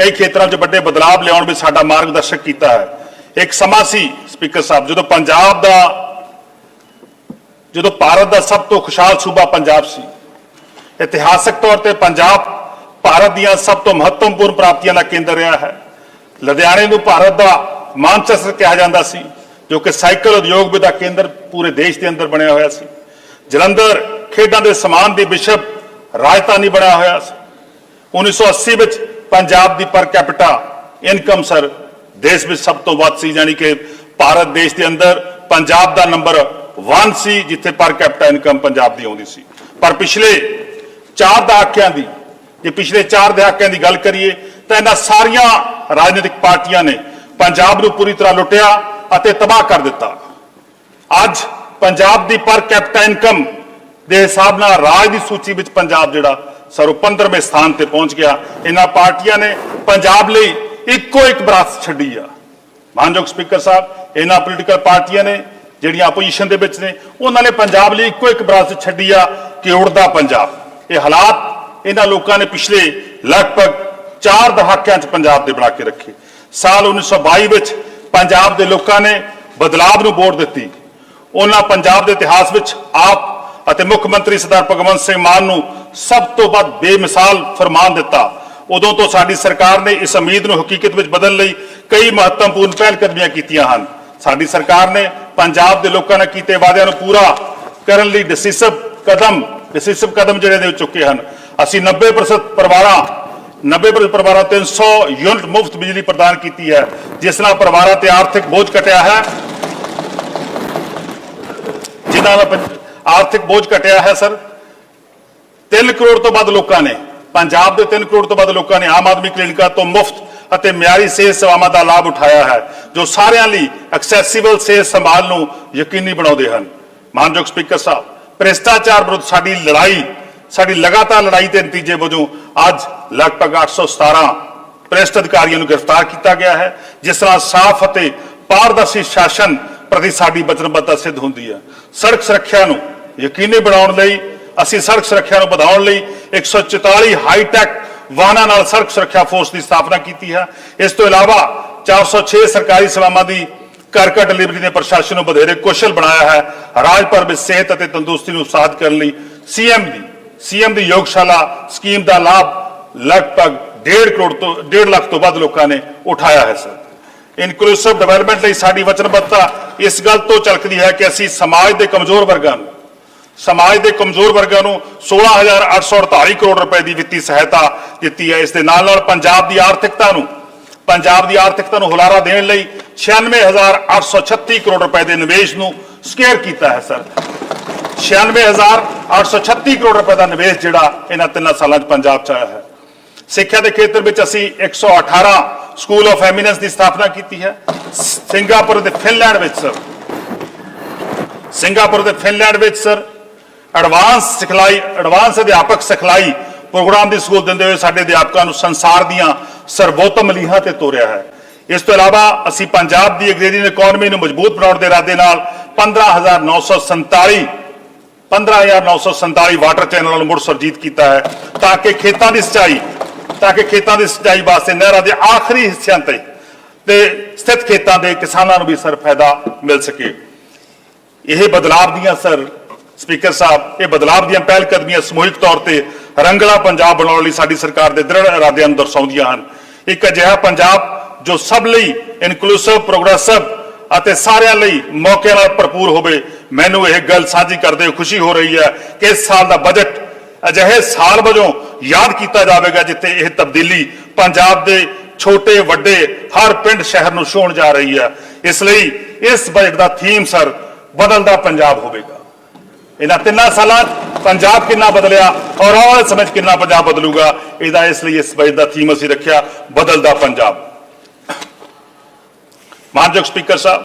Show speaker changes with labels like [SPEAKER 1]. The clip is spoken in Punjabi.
[SPEAKER 1] ਕਈ ਖੇਤਰਾਂ 'ਚ ਵੱਡੇ ਬਦਲਾਅ ਲਿਆਉਣ ਵਿੱਚ ਸਾਡਾ ਮਾਰਗਦਰਸ਼ਕ ਕੀਤਾ ਹੈ। ਇੱਕ ਸਮਾਂ ਸੀ ਸਪੀਕਰ ਸਾਹਿਬ, ਜਦੋਂ ਪੰਜਾਬ ਦਾ, ਜਦੋਂ ਭਾਰਤ ਦਾ ਸਭ ਤੋਂ ਖੁਸ਼ਹਾਲ ਸੂਬਾ ਪੰਜਾਬ ਸੀ। ਇਤਿਹਾਸਕ ਤੌਰ ਤੇ ਪੰਜਾਬ ਭਾਰਤ ਦੀਆਂ ਸਭ ਤੋਂ ਮਹੱਤਵਪੂਰਨ ਪ੍ਰਾਪਤੀਆਂ ਦਾ ਕੇਂਦਰ ਰਿਹਾ ਹੈ। ਲੁਧਿਆਣੇ ਨੂੰ ਭਾਰਤ ਦਾ ਮਾਨਚੈਸਟਰ ਕਿਹਾ ਜਾਂਦਾ ਸੀ, ਜੋ ਕਿ ਸਾਈਕਲ ਉਦਯੋਗ ਦਾ ਕੇਂਦਰ ਪੂਰੇ ਦੇਸ਼ ਦੇ ਅੰਦਰ ਬਣਿਆ ਹੋਇਆ ਸੀ। ਜਲੰਧਰ ਖੇਡਾਂ ਦੇ ਸਮਾਨ ਦੀ ਵਿਸ਼ਵ ਰਾਜਧਾਨੀ ਬਣਿਆ ਹੋਇਆ ਸੀ। 1980 ਵਿੱਚ ਪੰਜਾਬ ਦੀ ਪਰ ਕੈਪੀਟਾ ਇਨਕਮ ਸਰ ਦੇਸ਼ ਵਿੱਚ ਸਭ ਤੋਂ ਵੱਧ ਸੀ ਯਾਨੀ ਕਿ ਭਾਰਤ ਦੇਸ਼ ਦੇ ਅੰਦਰ ਪੰਜਾਬ ਦਾ ਨੰਬਰ 1 ਸੀ, ਜਿੱਥੇ ਪਰ ਕੈਪੀਟਾ ਇਨਕਮ ਪੰਜਾਬ ਦੀ ਆਉਂਦੀ ਸੀ। ਪਰ ਪਿਛਲੇ 4 ਦਹਾਕਿਆਂ ਦੀ, ਜੇ ਪਿਛਲੇ 4 ਦਹਾਕਿਆਂ ਦੀ ਗੱਲ ਕਰੀਏ, ਤਾਂ ਇਹਨਾਂ ਸਾਰੀਆਂ ਰਾਜਨੀਤਿਕ ਪਾਰਟੀਆਂ ਨੇ ਪੰਜਾਬ ਨੂੰ ਪੂਰੀ ਤਰ੍ਹਾਂ ਲੁੱਟਿਆ ਅਤੇ ਤਬਾਹ ਕਰ ਦਿੱਤਾ। ਅੱਜ ਪੰਜਾਬ ਦੀ ਪਰ ਕੈਪੀਟਾ ਇਨਕਮ ਦੇ ਹਿਸਾਬ ਨਾਲ ਰਾਜ ਦੀ ਸੂਚੀ ਵਿੱਚ ਪੰਜਾਬ ਜਿਹੜਾ ਸਰੋ 15ਵੇਂ ਸਥਾਨ ਤੇ ਪਹੁੰਚ ਗਿਆ। ਇਹਨਾਂ ਪਾਰਟੀਆਂ ਨੇ ਪੰਜਾਬ ਲਈ ਇੱਕੋ ਇੱਕ ਵਿਰਾਸਤ ਛੱਡੀ ਆ। ਮਾਨਯੋਗ ਸਪੀਕਰ ਸਾਹਿਬ, ਇਹਨਾਂ ਪੋਲੀਟੀਕਲ ਪਾਰਟੀਆਂ ਨੇ ਜਿਹੜੀਆਂ ਆਪੋਜੀਸ਼ਨ ਦੇ ਵਿੱਚ ਨੇ, ਉਹਨਾਂ ਨੇ ਪੰਜਾਬ ਲਈ ਇੱਕੋ ਇੱਕ ਵਿਰਾਸਤ ਛੱਡੀ ਆ ਕਿ ਉੜਦਾ ਪੰਜਾਬ। ਇਹ ਹਾਲਾਤ ਇਹਨਾਂ ਲੋਕਾਂ ਨੇ ਪਿਛਲੇ ਲਗਭਗ 4 ਦਹਾਕਿਆਂ 'ਚ ਪੰਜਾਬ ਦੇ ਬਣਾ ਕੇ ਰੱਖੇ। ਸਾਲ 1922 ਵਿੱਚ ਪੰਜਾਬ ਦੇ ਲੋਕਾਂ ਨੇ ਬਦਲਾਵ ਨੂੰ ਵੋਟ ਦਿੱਤੀ। ਉਹਨਾਂ ਪੰਜਾਬ ਦੇ ਇਤਿਹਾਸ ਵਿੱਚ ਆਪ ਅਤੇ ਮੁੱਖ ਮੰਤਰੀ ਸਰਦਾਰ ਭਗਵੰਤ ਸਿੰਘ ਮਾਨ ਨੂੰ ਸਭ ਤੋਂ ਵੱਧ ਬੇਮਿਸਾਲ ਫਰਮਾਨ ਦਿੱਤਾ। ਉਦੋਂ ਤੋਂ ਸਾਡੀ ਸਰਕਾਰ ਨੇ ਇਸ ਉਮੀਦ ਨੂੰ ਹਕੀਕਤ ਵਿੱਚ ਬਦਲਣ ਲਈ ਕਈ ਮਹੱਤਵਪੂਰਨ ਪਹਿਲਕਦਮੀਆਂ ਕੀਤੀਆਂ ਹਨ। ਸਾਡੀ ਸਰਕਾਰ ਨੇ ਪੰਜਾਬ ਦੇ ਲੋਕਾਂ ਨਾਲ ਕੀਤੇ ਵਾਅਦਿਆਂ ਨੂੰ ਪੂਰਾ ਕਰਨ ਲਈ ਡਿਸਿਸਿਵ ਕਦਮ ਡਿਸਿਸਿਵ ਕਦਮ ਜਿਹੜੇ ਦੇ ਚੁੱਕੇ ਹਨ। ਅਸੀਂ 90% ਪਰਿਵਾਰਾਂ 90% ਪਰਿਵਾਰਾਂ 300 ਯੂਨਿਟ ਮੁਫਤ ਬਿਜਲੀ ਪ੍ਰਦਾਨ ਕੀਤੀ ਹੈ, ਜਿਸ ਨਾਲ ਪਰਿਵਾਰਾਂ ਤੇ ਆਰਥਿਕ ਬੋਝ ਘਟਿਆ ਹੈ। ਜਿਨ੍ਹਾਂ ਦਾ ਆਰਥਿਕ ਬੋਝ ਘਟਿਆ ਹੈ, ਸਰ। 3 ਕਰੋੜ ਤੋਂ ਵੱਧ ਲੋਕਾਂ ਨੇ, ਪੰਜਾਬ ਦੇ 3 ਕਰੋੜ ਤੋਂ ਵੱਧ ਲੋਕਾਂ ਨੇ ਆਮ ਆਦਮੀ ਕਲੀਨਿਕਾਂ ਤੋਂ ਮੁਫਤ ਅਤੇ ਮਿਆਰੀ ਸਿਹਤ ਸੇਵਾਵਾਂ ਦਾ ਲਾਭ ਉਠਾਇਆ ਹੈ, ਜੋ ਸਾਰਿਆਂ ਲਈ ਐਕਸੈਸਿਬਲ ਸਿਹਤ ਸੰਭਾਲ ਨੂੰ ਯਕੀਨੀ ਬਣਾਉਂਦੇ ਹਨ। ਮਾਨਯੋਗ ਸਪੀਕਰ ਸਾਹਿਬ, ਭ੍ਰਿਸ਼ਟਾਚਾਰ ਵਿਰੁੱਧ ਸਾਡੀ ਲੜਾਈ, ਸਾਡੀ ਲਗਾਤਾਰ ਲੜਾਈ ਦੇ ਨਤੀਜੇ ਵਜੋਂ ਅੱਜ ਲਗਭਗ 817 ਭ੍ਰਿਸ਼ਟ ਅਧਿਕਾਰੀਆਂ ਨੂੰ ਗ੍ਰਿਫਤਾਰ ਕੀਤਾ ਗਿਆ ਹੈ, ਜਿਸ ਤਰ੍ਹਾਂ ਸਾਫ਼ ਅਤੇ ਪਾਰਦਰਸ਼ੀ ਸ਼ਾਸਨ ਪ੍ਰਤੀ ਸਾਡੀ ਵਚਨਬੱਧਤਾ ਸਿੱਧ ਹੁੰਦੀ ਹੈ। ਸੜਕ ਸੁਰੱਖਿਆ ਨੂੰ ਯਕੀਨੀ ਬਣਾਉਣ ਲਈ ਅਸੀਂ ਸੜਕ ਸੁਰੱਖਿਆ ਨੂੰ ਵਧਾਉਣ ਲਈ 144 ਹਾਈਟੈਕ ਵਾਹਨਾਂ ਨਾਲ ਸੜਕ ਸੁਰੱਖਿਆ ਫੋਰਸ ਦੀ ਸਥਾਪਨਾ ਕੀਤੀ ਹੈ। ਇਸ ਤੋਂ ਇਲਾਵਾ 406 ਸਰਕਾਰੀ ਸੇਵਾਵਾਂ ਦੀ ਘਰ ਘਰ ਡਿਲੀਵਰੀ ਨੇ ਪ੍ਰਸ਼ਾਸਨ ਨੂੰ ਵਧੇਰੇ ਕੁਸ਼ਲ ਬਣਾਇਆ ਹੈ। ਰਾਜ ਭਰ ਵਿੱਚ ਸਿਹਤ ਅਤੇ ਤੰਦਰੁਸਤੀ ਨੂੰ ਉਤਸ਼ਾਹਿਤ ਕਰਨ ਲਈ ਸੀਐਮ ਦੀ ਸੀਐਮ ਦੀ ਯੋਗਸ਼ਾਲਾ ਸਕੀਮ ਦਾ ਲਾਭ ਲਗਭਗ 1.5 ਕਰੋੜ ਤੋਂ 1.5 ਲੱਖ ਤੋਂ ਵੱਧ ਲੋਕਾਂ ਨੇ ਉਠਾਇਆ ਹੈ, ਸਰ। ਇਨਕਲੂਸਿਵ ਡਿਵੈਲਪਮੈਂਟ ਲਈ ਸਾਡੀ ਵਚਨਬੱਧਤਾ ਇਸ ਗੱਲ ਤੋਂ ਝਲਕਦੀ ਹੈ ਕਿ ਅਸੀਂ ਸਮਾਜ ਦੇ ਕਮਜ਼ੋਰ ਵਰਗਾਂ ਨੂੰ ਸਮਾਜ ਦੇ ਕਮਜ਼ੋਰ ਵਰਗਾਂ ਨੂੰ 16848 ਕਰੋੜ ਰੁਪਏ ਦੀ ਵਿੱਤੀ ਸਹਾਇਤਾ ਦਿੱਤੀ ਹੈ। ਇਸ ਦੇ ਨਾਲ ਨਾਲ ਪੰਜਾਬ ਦੀ ਆਰਥਿਕਤਾ ਨੂੰ, ਪੰਜਾਬ ਦੀ ਆਰਥਿਕਤਾ ਨੂੰ ਹੁਲਾਰਾ ਦੇਣ ਲਈ 96836 ਕਰੋੜ ਰੁਪਏ ਦੇ ਨਿਵੇਸ਼ ਨੂੰ ਸਕੇਅਰ ਕੀਤਾ ਹੈ, ਸਰ। 96836 ਕਰੋੜ ਰੁਪਏ ਦਾ ਨਿਵੇਸ਼ ਜਿਹੜਾ ਇਹਨਾਂ ਤਿੰਨਾਂ ਸਾਲਾਂ 'ਚ ਪੰਜਾਬ 'ਚ ਆਇਆ ਹੈ। ਸਿੱਖਿਆ ਦੇ ਖੇਤਰ ਵਿੱਚ ਅਸੀਂ 118 ਸਕੂਲ ਆਫ ਐਮੀਨੈਂਸ ਦੀ ਸਥਾਪਨਾ ਕੀਤੀ ਹੈ। ਸਿੰਗਾਪੁਰ ਤੇ ਫਿਨਲੈਂਡ ਵਿੱਚ, ਸਰ। ਸਿੰਗਾਪੁਰ ਤੇ ਫਿਨਲੈਂਡ ਵਿੱਚ, ਸਰ। ਐਡਵਾਂਸ ਸਿਖਲਾਈ, ਐਡਵਾਂਸ ਅਧਿਆਪਕ ਸਿਖਲਾਈ ਪ੍ਰੋਗਰਾਮ ਦੀ ਸਹੂਲਤ ਦਿੰਦੇ ਹੋਏ ਸਾਡੇ ਅਧਿਆਪਕਾਂ ਨੂੰ ਸੰਸਾਰ ਦੀਆਂ ਸਰਵੋਤਮ ਲੀਹਾਂ ਤੇ ਤੋਰਿਆ ਹੈ। ਇਸ ਤੋਂ ਇਲਾਵਾ ਅਸੀਂ ਪੰਜਾਬ ਦੀ ਅਗਰੇਰੀਅਨ ਇਕਨੋਮੀ ਨੂੰ ਮਜ਼ਬੂਤ ਬਣਾਉਣ ਦੇ ਇਰਾਦੇ ਨਾਲ 15947 15947 ਵਾਟਰ ਚੈਨਲਾਂ ਨੂੰ ਮੁੜ ਸੁਰਜੀਤ ਕੀਤਾ ਹੈ ਤਾਂ ਕਿ ਖੇਤਾਂ ਦੀ ਸਿੰਚਾਈ, ਤਾਂ ਕਿ ਖੇਤਾਂ ਦੀ ਸਿੰਚਾਈ ਵਾਸਤੇ ਨਹਿਰਾਂ ਦੇ ਆਖਰੀ ਹਿੱਸਿਆਂ ਤੇ ਤੇ ਸਥਿਤ ਖੇਤਾਂ ਦੇ ਕਿਸਾਨਾਂ ਨੂੰ ਵੀ ਸਰ ਫਾਇਦਾ ਮਿਲ ਸਕੇ। ਇਹ ਬਦਲਾਵ ਦੀਆਂ ਸਰ ਸਪੀਕਰ ਸਾਹਿਬ, ਇਹ ਬਦਲਾਵ ਦੀਆਂ ਪਹਿਲ ਕਦਮੀਆਂ ਸਮੂਹਿਕ ਤੌਰ ਤੇ ਰੰਗਲਾ ਪੰਜਾਬ ਬਣਾਉਣ ਲਈ ਸਾਡੀ ਸਰਕਾਰ ਦੇ ਦ੍ਰਿੜ ਇਰਾਦਿਆਂ ਨੂੰ ਦਰਸਾਉਂਦੀਆਂ ਹਨ। ਇੱਕ ਅਜਿਹਾ ਪੰਜਾਬ ਜੋ ਸਭ ਲਈ ਇਨਕਲੂਸਿਵ ਪ੍ਰੋਗਰੈਸਿਵ ਅਤੇ ਸਾਰਿਆਂ ਲਈ ਮੌਕੇ ਨਾਲ ਭਰਪੂਰ ਹੋਵੇ, ਮੈਨੂੰ ਇਹ ਗੱਲ ਸਾਂਝੀ ਕਰਦੇ ਹੋਏ ਖੁਸ਼ੀ ਹੋ ਰਹੀ ਹੈ ਕਿ ਇਸ ਸਾਲ ਦਾ ਬਜਟ ਅਜਿਹੇ ਸਾਲ ਵਜੋਂ ਯਾਦ ਕੀਤਾ ਜਾਵੇਗਾ ਜਿੱਥੇ ਇਹ ਤਬਦੀਲੀ ਪੰਜਾਬ ਦੇ ਛੋਟੇ, ਵੱਡੇ, ਹਰ ਪਿੰਡ, ਸ਼ਹਿਰ ਨੂੰ ਛੂਹਣ ਜਾ ਰਹੀ ਹੈ। ਇਸ ਲਈ ਇਸ ਬਜਟ ਦਾ ਥੀਮ ਸਰ ਬਦਲਦਾ ਪੰਜਾਬ ਹੋਵੇਗਾ। ਇਹਨਾਂ ਤਿੰਨਾਂ ਸਾਲਾਂ ਪੰਜਾਬ ਕਿੰਨਾ ਬਦਲਿਆ ਔਰ ਆਉਣ ਵਾਲੇ ਸਮੇਂ 'ਚ ਕਿੰਨਾ ਪੰਜਾਬ ਬਦਲੂਗਾ, ਇਹਦਾ ਇਸ ਲਈ ਇਸ ਬਜਟ ਦਾ ਥੀਮ ਅਸੀਂ ਰੱਖਿਆ, ਬਦਲਦਾ ਪੰਜਾਬ। ਮਾਨਯੋਗ ਸਪੀਕਰ ਸਾਹਿਬ।